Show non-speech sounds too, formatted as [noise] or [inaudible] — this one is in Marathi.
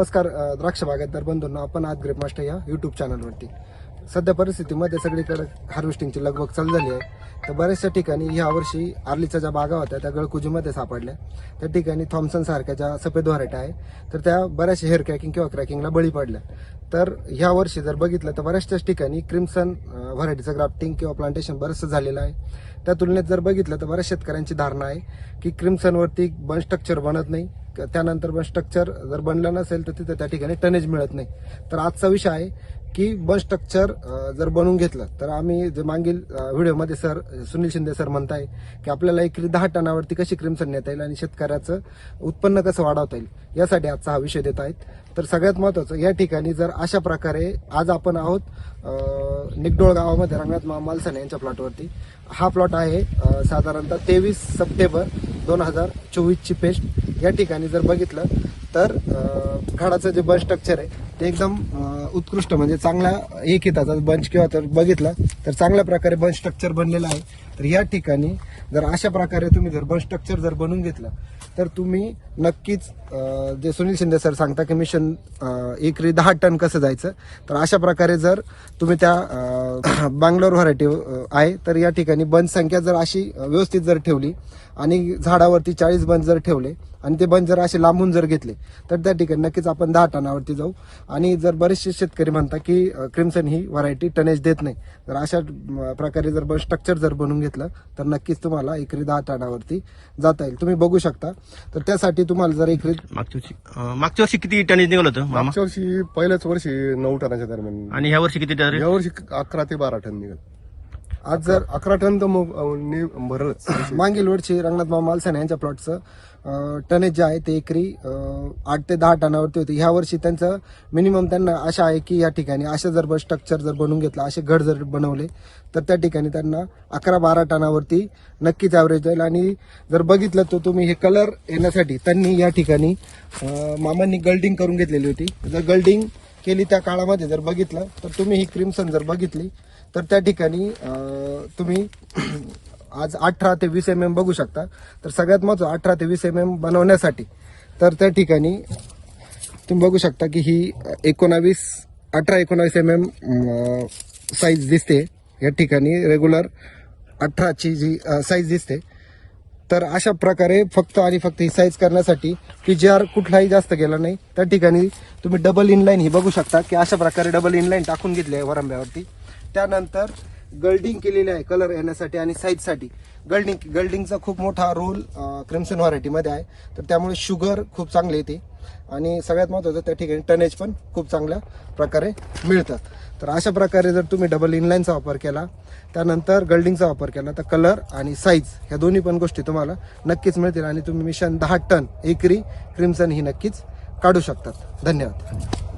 नमस्कार द्राक्ष बागायतदार बंधूंनो आपण आज ग्रेप मास्टर या यूट्यूब चॅनलवरती सध्या परिस्थितीमध्ये सगळीकडे हार्वेस्टिंगची लगबग चालू झाली आहे. तर बऱ्याचशा ठिकाणी ह्या वर्षी आर्लीच्या ज्या बागा होत्या त्या गळकुजीमध्ये सापडल्या. त्या ठिकाणी थॉम्सन सारख्या ज्या सफेद व्हरायट्या आहे तर त्या बऱ्याचशा हेअर क्रॅकिंग किंवा क्रॅकिंगला बळी पडल्या. तर ह्या वर्षी जर बघितलं तर बऱ्याचशाच ठिकाणी क्रिम्सन व्हरायटीचं ग्राफ्टिंग किंवा प्लांटेशन बरंचसं झालेलं आहे. त्या तुलनेत जर बघितलं तर बऱ्याच शेतकऱ्यांची धारणा आहे की क्रिम्सनवरती बन स्ट्रक्चर बनत नाही. त्यानंतर बन स्ट्रक्चर जर बनलं नसेल तर तिथं त्या ठिकाणी टनेज मिळत नाही. तर आजचा विषय आहे की बन स्ट्रक्चर जर बनवून घेतलं तर आम्ही जे मागील व्हिडिओमध्ये सर सुनील शिंदे सर म्हणताय की आपल्याला एकरी दहा टनावरती कशी क्रिमसन नेता येईल आणि शेतकऱ्याचं उत्पन्न कसं वाढवता येईल यासाठी आजचा हा विषय देत आहेत. तर सगळ्यात महत्वाचं या ठिकाणी जर अशा प्रकारे आज आपण आहोत निगडोळ गावामध्ये रंगनाथ मा- यांच्या प्लॉटवरती. हा प्लॉट आहे साधारणतः तेवीस सप्टेंबर दोन हजार चोवीसची पेस्ट. या ठिकाणी जर बघितलं तर अ, झाडाचं जे बंच स्ट्रक्चर आहे ते एकदम उत्कृष्ट म्हणजे चांगल्या एक हिताचा बंच किंवा तर बघितलं तर चांगल्या प्रकारे बंच स्ट्रक्चर बनलेलं आहे. तर या ठिकाणी जर अशा प्रकारे तुम्ही जर बंच स्ट्रक्चर जर बनवून घेतलं तर तुम्ही नक्कीच जे सुनील शिंदे सर सांगता की मिशन एकरी दहा टन कसं जायचं तर अशा प्रकारे जर तुम्ही त्या बंगलोर व्हरायटी आहे तर या ठिकाणी बंच संख्या जर अशी व्यवस्थित जर ठेवली आणि झाडावरती चाळीस बंच जर ठेवले आणि ते बंच जर असे लांबून जर घेतले तर त्या ठिकाणी नक्कीच आपण दहा टनावरती जाऊ. आणि जर बरेचसे शेतकरी म्हणतात की क्रिम्सन ही व्हरायटी टनेज देत नाही तर अशा प्रकारे जर स्ट्रक्चर जर बनवून घेतलं तर नक्कीच तुम्हाला एकरी दहा टनावरती जाता येईल. तुम्ही बघू शकता. तर त्यासाठी तुम्हाला जर एकरी मागच्या वर्षी अं, मागच्या वर्षी किती टनेज निघालं होतं मागच्या वर्षी पहिल्याच वर्षी नऊ टनाच्या दरम्यान. आणि ह्या वर्षी किती टन? या वर्षी अकरा ते बारा टन निघत आज जर अकरा टन तर मग भरलंच. [coughs] मागील वर्षी रंगनाथ मामा मालसाने यांच्या प्लॉटचं टनेज जे आहे ते एकरी आठ ते दहा टनावरती होते. ह्या वर्षी त्यांचं मिनिमम त्यांना आशा आहे की या ठिकाणी अशा जर स्ट्रक्चर जर बनवून घेतलं असे घड जर बनवले तर त्या ठिकाणी त्यांना अकरा बारा टनावरती नक्कीच ॲव्हरेज जाईल. आणि जर बघितलं तर तुम्ही हे कलर येण्यासाठी त्यांनी या ठिकाणी मामांनी गल्डिंग करून घेतलेली होती. जर गल्डिंग केली त्या काळामध्ये जर बघितलं तर तुम्ही ही क्रिम्सन जर बघितली तर त्या ठिकाणी तुम्ही [clears throat] आज अठरा ते वीस एम एम बघू शकता. तर सगळ्यात महत्त्वाचं अठरा ते वीस एम एम बनवण्यासाठी तर त्या ठिकाणी तुम्ही बघू शकता की ही एकोणावीस अठरा एकोणावीस एम एम साईज दिसते. या ठिकाणी रेग्युलर अठराची जी साईज दिसते. तर अशा प्रकारे फक्त आणि फक्त ही साईज करण्यासाठी की जे आर कुठलाही जास्त गेला नाही. त्या ठिकाणी तुम्ही डबल इनलाईन ही बघू शकता की अशा प्रकारे डबल इनलाईन टाकून घेतली आहे वरंब्यावरती. त्यानंतर गल्डिंग केलेली आहे कलर येण्यासाठी आणि साईजसाठी गल्डिंग गल्डिंगचा खूप मोठा रोल क्रिम्सन व्हरायटीमध्ये आहे. तर त्यामुळे शुगर खूप चांगली येते. आणि सगळ्यात महत्त्वाचं त्या ठिकाणी टनेज पण खूप चांगल्या प्रकारे मिळतं तर अशा प्रकारे जर तुम्ही डबल इनलाईनचा वापर केला त्यानंतर गल्डिंगचा वापर केला तर कलर आणि साईज ह्या दोन्ही पण गोष्टी तुम्हाला नक्कीच मिळतील आणि तुम्ही मिशन दहा टन एकरी क्रिम्सन ही नक्कीच काढू शकतात. धन्यवाद.